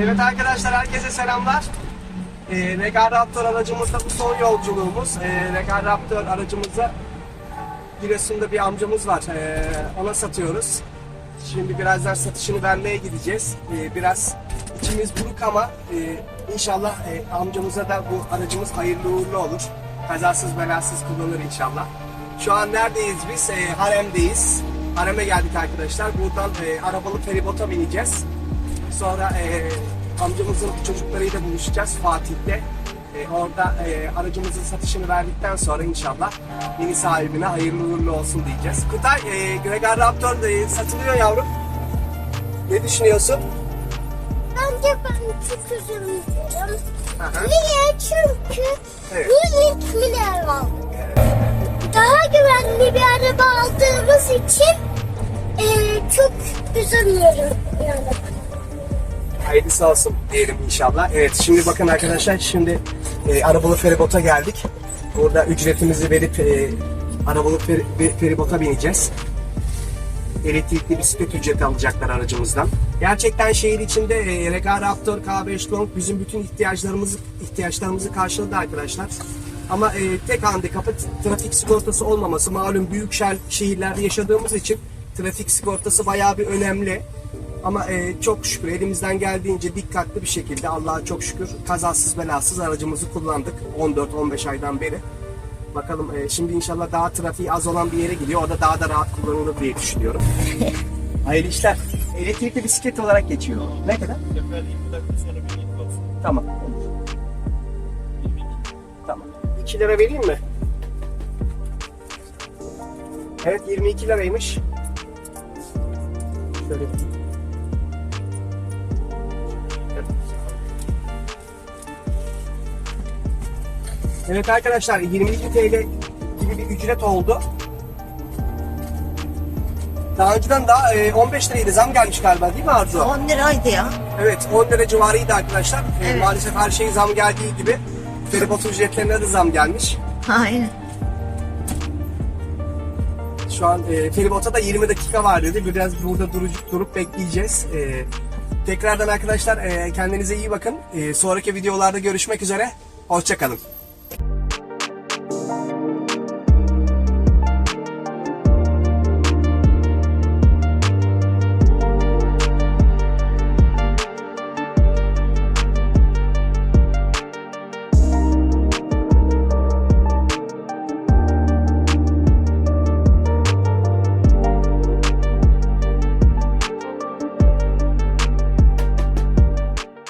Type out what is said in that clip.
Evet arkadaşlar herkese selamlar. Ee, Regal Raptor aracımızda bu son yolculuğumuz. Ee, Regal Raptor aracımızda Giresun'da bir amcamız var. Ee, ona satıyoruz. Şimdi birazdan satışını vermeye gideceğiz. Ee, biraz içimiz buruk ama e, inşallah e, amcamıza da bu aracımız hayırlı uğurlu olur. Kazasız belasız kullanır inşallah. Şu an neredeyiz biz? Ee, Harem'deyiz. Harem'e geldik arkadaşlar. Buradan e, arabalı feribota bineceğiz. Sonra e, amcamızın çocuklarıyla buluşacağız Fatih'te. E, orada e, aracımızın satışını verdikten sonra inşallah yeni sahibine hayırlı uğurlu olsun diyeceğiz. Kutay, e, Gregar Raptor e, satılıyor yavrum. Ne düşünüyorsun? Bence ben çok. Aha. Niye? Çünkü Evet. bu ilk milyar aldık. Daha güvenli bir araba aldığımız için eee, çok üzülmüyorum yani. Hayırlısı olsun diyelim inşallah. Evet şimdi bakın arkadaşlar şimdi e, arabalı feribota geldik. Burada ücretimizi verip e, arabalı fer- feribota bineceğiz. Elektrikli bisiklet ücreti alacaklar aracımızdan. Gerçekten şehir içinde e, Regal Raptor K5 Long bizim bütün ihtiyaçlarımızı ihtiyaçlarımızı karşıladı arkadaşlar. Ama e, tek handikapı trafik sigortası olmaması. Malum büyük şehir, şehirlerde yaşadığımız için trafik sigortası bayağı bir önemli. Ama e, çok şükür elimizden geldiğince dikkatli bir şekilde Allah'a çok şükür kazasız belasız aracımızı kullandık 14-15 aydan beri. Bakalım e, şimdi inşallah daha trafiği az olan bir yere gidiyor. Orada daha da rahat kullanılır diye düşünüyorum. Hayırlı işler. Elektrikli bisiklet olarak geçiyor. Ne kadar? Sefer 20 dakika sonra bir olsun. Tamam. Tamam. 2 lira vereyim mi? Evet 22 liraymış. Şöyle bir- Evet arkadaşlar 22 TL gibi bir ücret oldu. Daha önceden daha e, 15 liraydı zam gelmiş galiba değil mi Arzu? 10 liraydı ya. Evet 10 lira civarıydı arkadaşlar. Ee, Evet. maalesef her şey zam geldiği gibi feribot ücretlerine de zam gelmiş. Aynen. Şu an e, feribota da 20 dakika var dedi. Biraz burada durup, durup bekleyeceğiz. E, tekrardan arkadaşlar e, kendinize iyi bakın. E, sonraki videolarda görüşmek üzere. Hoşçakalın.